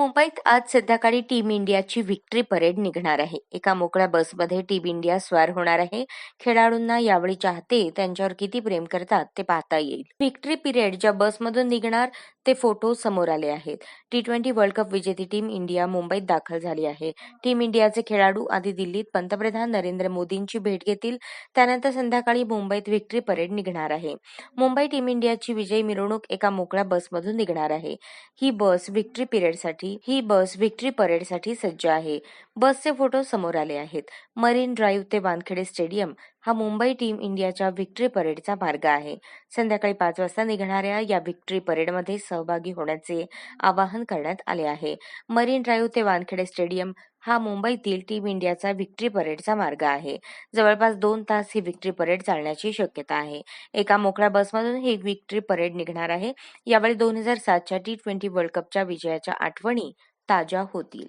मुंबईत आज संध्याकाळी टीम इंडियाची विक्ट्री परेड निघणार आहे. एका मोकळ्या बसमध्ये टीम इंडिया स्वार होणार आहे. खेळाडूंना यावेळी चाहते त्यांच्यावर किती प्रेम करतात ते पाहता येईल. विक्ट्री पिरियड ज्या बसमधून निघणार ते फोटो समोर आले आहेत. टी ट्वेंटी वर्ल्ड कप विजेती टीम इंडिया मुंबईत दाखल झाली आहे. टीम इंडियाचे खेळाडू आधी दिल्लीत पंतप्रधान नरेंद्र मोदींची भेट घेतील. त्यानंतर संध्याकाळी मुंबईत व्हिक्टरी परेड निघणार आहे. मुंबई टीम इंडियाची विजयी मिरवणूक एका मोकळ्या बसमधून निघणार आहे. ही बस व्हिक्टरी पिरियडसाठी ही बस व्हिक्टरी परेडसाठी सज्ज आहे. बसचे फोटो समोर आले आहेत. मरीन ड्राईव्ह ते वानखेडे स्टेडियम हा मुंबई टीम इंडियाच्या व्हिक्टरी परेडचा मार्ग आहे. संध्याकाळी पाच वाजता निघणाऱ्या या व्हिक्टरी परेडमध्ये सहभागी होण्याचे आवाहन करण्यात आले आहे. मरीन ड्राईव्ह ते वानखेडे स्टेडियम हा मुंबईतील टीम इंडियाचा व्हिक्टरी परेडचा मार्ग आहे. जवळपास दोन तास ही व्हिक्टरी परेड चालण्याची शक्यता आहे. एका मोकळ्या बसमधून ही व्हिक्टरी परेड निघणार आहे. यावेळी दोन हजार सातच्या टी ट्वेंटी वर्ल्ड कपच्या विजयाच्या आठवणी ताज्या होतील.